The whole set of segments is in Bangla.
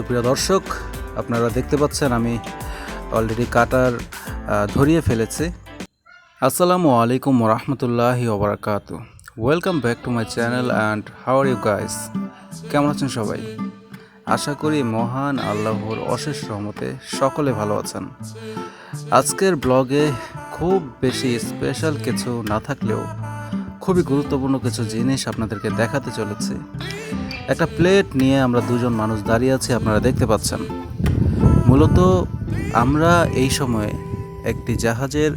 তো প্রিয় দর্শক, আপনারা দেখতে পাচ্ছেন আমি অলরেডি কাটার ধরিয়ে ফেলেছি। আসসালামু আলাইকুম রহমতুল্লাহি ওবরাকাত। Welcome back to my channel and how are you guys কেমন আছেন সবাই? আশা করি মহান আল্লাহর অশেষ রহমতে সকলে ভালো আছেন। আজকের ব্লগে খুব বেশি স্পেশাল কিছু না থাকলেও খুবই গুরুত্বপূর্ণ কিছু জিনিস আপনাদেরকে দেখাতে চলেছি। একটা প্লেট নিয়ে আমরা দুজন মানুষ দাঁড়িয়ে আছি, আপনারা দেখতে পাচ্ছেন। মূলত আমরা এই সময়ে একটি জাহাজের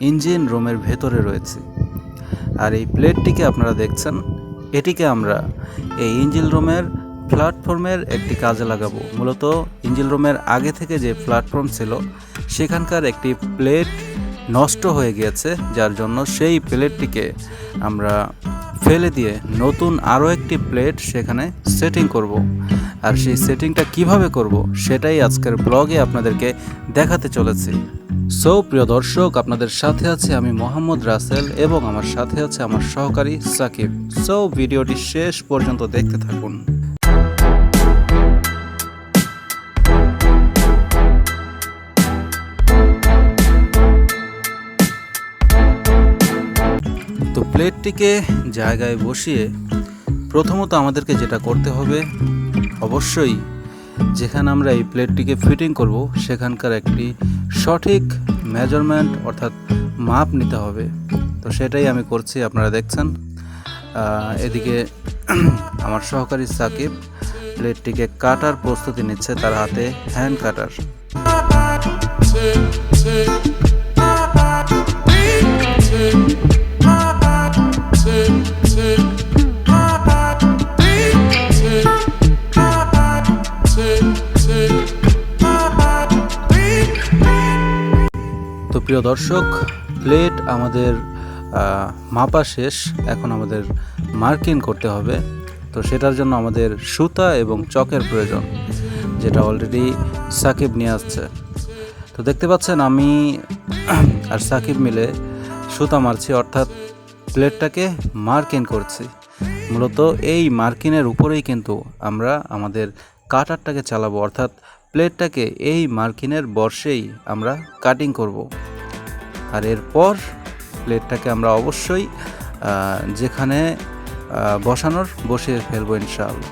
ইঞ্জিন রুমের ভেতরে রয়েছি। আর এই প্লেটটিকে আপনারা দেখছেন, এটিকে আমরা এই ইঞ্জিন রুমের প্ল্যাটফর্মের একটি কাজে লাগাবো। মূলত ইঞ্জিন রুমের আগে থেকে যে প্ল্যাটফর্ম ছিল, সেখানকার একটি প্লেট নষ্ট হয়ে গিয়েছে, যার জন্য সেই প্লেটটিকে আমরা ফেলে দিয়ে নতুন আরও একটি প্লেট সেখানে সেটিং করব। আর সেই সেটিংটা কীভাবে করব সেটাই আজকের ব্লগে আপনাদেরকে দেখাতে চলেছি। সো প্রিয় দর্শক, আপনাদের সাথে আছে আমি মোহাম্মদ রাসেল এবং আমার সাথে আছে আমার সহকারী সাকিব। সো ভিডিওটি শেষ পর্যন্ত দেখতে থাকুন। প্লেটটিকে জায়গায় বসিয়ে প্রথমত আমাদেরকে যেটা করতে হবে, অবশ্যই যেখানে আমরা এই প্লেটটিকে ফিটিং করব, সেখানকার একটি সঠিক মেজারমেন্ট অর্থাৎ মাপ নিতে হবে। তো সেটাই আমি করছি, আপনারা দেখছেন। এদিকে আমার সহকারী সাকিব প্লেটটিকে কাটার প্রস্তুতি নিচ্ছে তার হাতে হ্যান্ড কাটার তো প্রিয় দর্শক, প্লেট আমাদের মাপা শেষ। এখন আমাদের মার্কিং করতে হবে। তো সেটার জন্য আমাদের সুতা এবং চকের প্রয়োজন, যেটা অলরেডি সাকিব নিয়ে আসছে। তো দেখতে পাচ্ছেন আমি আর সাকিব মিলে সুতা মারছি, অর্থাৎ প্লেটটাকে মার্কিং করছি। মূলত এই মার্কিনের উপরেই কিন্তু আমরা আমাদের কাটারটাকে চালাবো, অর্থাৎ প্লেটটাকে এই মার্কিনের বর্ষেই আমরা কাটিং করব। আর এরপর প্লেটটাকে আমরা অবশ্যই যেখানে বসানোর বসিয়ে ফেলব ইনশাআল্লাহ।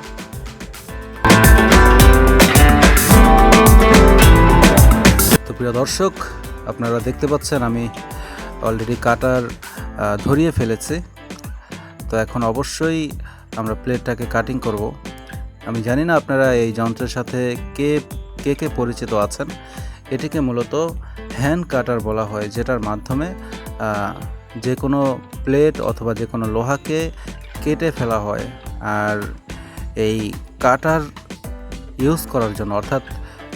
তো প্রিয় দর্শক, আপনারা দেখতে পাচ্ছেন আমি অলরেডি কাটার ধরিয়ে ফেলেছি। তো এখন অবশ্যই আমরা প্লেটটাকে কাটিং করব। আমি জানি না আপনারা এই যন্ত্রের সাথে কে কে কে পরিচিত আছেন। এটিকে মূলত হ্যান্ড কাটার বলা হয়, যেটার মাধ্যমে যে কোনো প্লেট অথবা যে কোনো লোহাকে কেটে ফেলা হয়। আর এই কাটার ইউজ করার জন্য, অর্থাৎ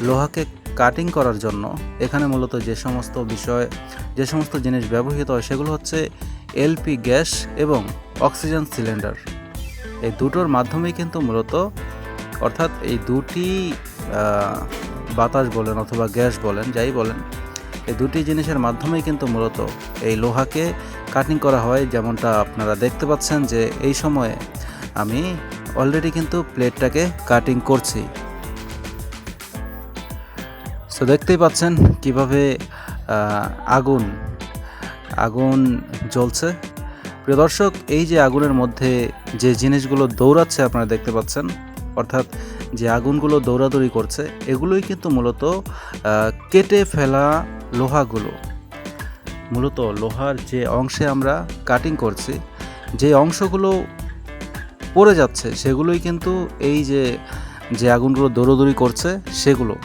লোহাকে কাটিং করার জন্য এখানে মূলত যে সমস্ত বিষয়, যে সমস্ত জিনিস ব্যবহৃত হয় সেগুলো হচ্ছে এলপি গ্যাস এবং অক্সিজেন সিলিন্ডার। এই দুটোর মাধ্যমেই কিন্তু মূলত, অর্থাৎ এই দুটি বাতাস বলেন অথবা গ্যাস বলেন, যাই বলেন, এই দুটি জিনিসের মাধ্যমেই কিন্তু মূলত এই লোহাকে কাটিং করা হয়। যেমনটা আপনারা দেখতে পাচ্ছেন যে এই সময়ে আমি অলরেডি কিন্তু প্লেটটাকে কাটিং করছি। সো দেখতেই পাচ্ছেন কীভাবে আগুন আগুন জ্বলছে। প্রিয় দর্শক, এই যে আগুনের মধ্যে যে জিনিসগুলো দৌড়াচ্ছে আপনারা দেখতে পাচ্ছেন, অর্থাৎ যে আগুনগুলো দৌড়াদৌড়ি করছে, এগুলোই কিন্তু মূলত কেটে ফেলা লোহাগুলো। মূলত লোহার যে অংশে আমরা কাটিং করছি, যে অংশগুলো পড়ে যাচ্ছে, সেগুলোই কিন্তু এই যে যে আগুনগুলো দৌড়দৌড়ি করছে, সেগুলো।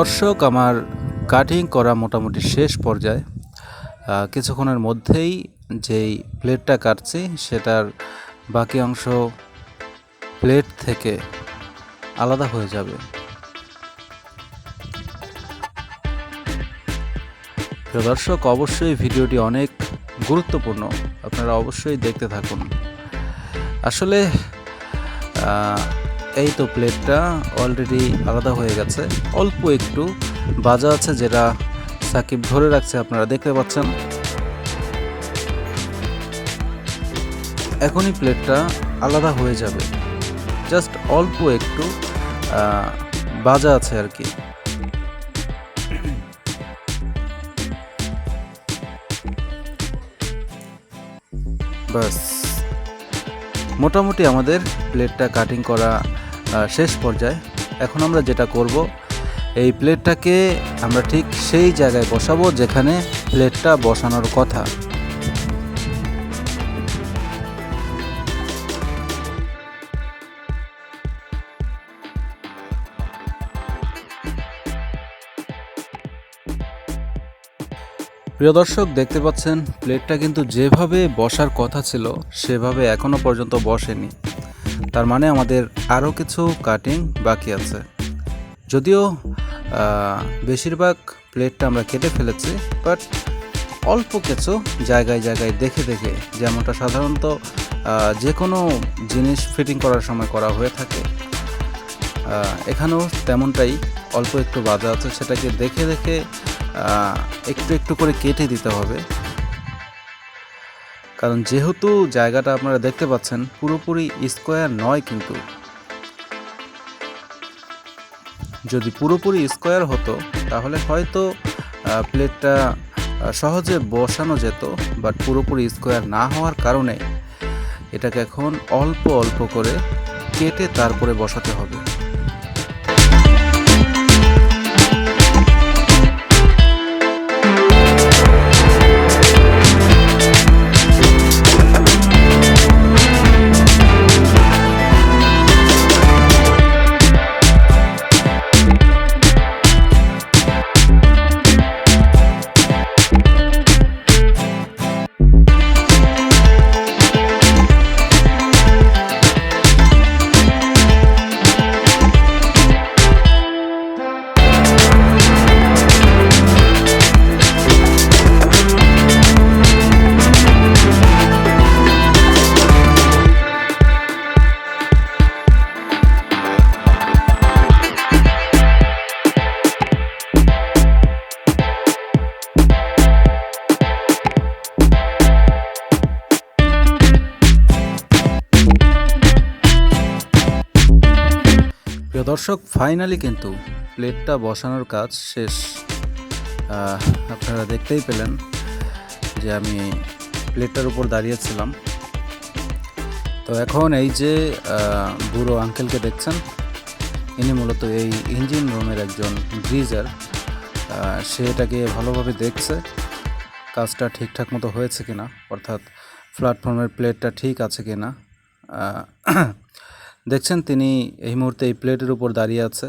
দর্শক, আমার কাটিং করা মোটামুটি শেষ পর্যায়ে কিছুক্ষণের মধ্যেই যেই প্লেটটা কাটছি, সেটার বাকি অংশ প্লেট থেকে আলাদা হয়ে যাবে। দর্শক, অবশ্যই ভিডিওটি অনেক গুরুত্বপূর্ণ, আপনারা অবশ্যই দেখতে থাকুন। আসলে এই তো প্লেটটা অলরেডি আলাদা হয়ে গেছে। অল্প একটু। বাজা আছে যেটা সাকিব ধরে রাখছে, আপনারা দেখতে পাচ্ছেন। এখনই প্লেটটা আলাদা হয়ে যাবে। জাস্ট অল্প একটু বাজা আছে আর কি। বাস। মোটামুটি আমাদের প্লেটটা কাটিং করা শেষ পর্যায়ে। এখন আমরা যেটা করব, এই প্লেটটাকে আমরা ঠিক সেই জায়গায় বসাবো যেখানে প্লেটটা বসানোর কথা। প্রিয় দর্শক, দেখতে পাচ্ছেন, প্লেটটা কিন্তু যেভাবে বসার কথা ছিল, সেভাবে এখনও পর্যন্ত বসেনি। তার মানে আমাদের আরও কিছু কাটিং বাকি আছে। যদিও বেশিরভাগ প্লেটটা আমরা কেটে ফেলেছি বাট অল্প কিছু জায়গায় জায়গায় দেখে দেখে, যেমনটা সাধারণত যে কোনো জিনিস ফিটিং করার সময় করা হয়ে থাকে এখানেও তেমনটাই অল্প একটু বাধা আছে, সেটাকে দেখে দেখে একটু একটু করে কেটে দিতে হবে। কারণ যেহেতু জায়গাটা আপনারা দেখতে পাচ্ছেন, পুরোপুরি স্কোয়ার নয় কিন্তু। যদি পুরোপুরি স্কোয়ার হতো, তাহলে হয়তো প্লেটটা সহজে বসানো যেত, বাট পুরোপুরি স্কোয়ার না হওয়ার কারণে এটাকে এখন অল্প অল্প করে কেটে তারপরে বসাতে হবে। দর্শক ফাইনালি কিন্তু প্লেটটা বসানোর কাজ শেষ। আপনারা দেখতেই পেলেন যে আমি প্লেটটার উপর দাঁড়িয়েছিলাম। তো এখন এই যে বুড়ো আঙ্কেলকে দেখছেন, ইনি মূলত এই ইঞ্জিন রুমের একজন গ্রিজার সে এটাকে ভালোভাবে দেখছে, কাজটা ঠিকঠাক মতো হয়েছে কিনা, অর্থাৎ প্ল্যাটফর্মের প্লেটটা ঠিক আছে কিনা। দেখছেন, তিনি এই মুহূর্তে এই প্লেটের উপর দাঁড়িয়ে আছে,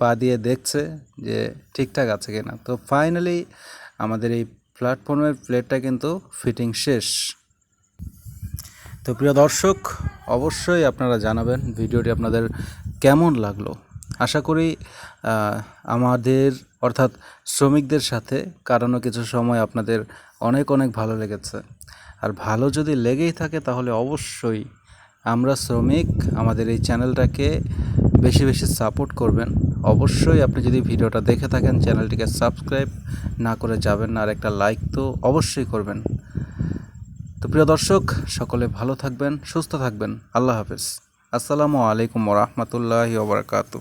পা দিয়ে দেখছে যে ঠিকঠাক আছে কিনা। তো ফাইনালি আমাদের এই প্ল্যাটফর্মের প্লেটটা কিন্তু ফিটিং শেষ। তো প্রিয় দর্শক, অবশ্যই আপনারা জানাবেন ভিডিওটি আপনাদের কেমন লাগল। আশা করি আমাদের, অর্থাৎ শ্রমিকদের সাথে কাটানো কিছু সময় আপনাদের অনেক অনেক ভালো লেগেছে। আর ভালো যদি লেগেই থাকে, তাহলে অবশ্যই আমরা শ্রমিক, আমাদের এই চ্যানেলটাকে বেশি বেশি সাপোর্ট করবেন। অবশ্যই আপনি যদি ভিডিওটা দেখে থাকেন, চ্যানেলটিকে সাবস্ক্রাইব না করে যাবেন না, আর একটা লাইক তো অবশ্যই করবেন। তো প্রিয় দর্শক, সকলে ভালো থাকবেন, সুস্থ থাকবেন। আল্লাহ হাফেজ। আসসালামু আলাইকুম রহমতুল্লাহ ওবরাকাতু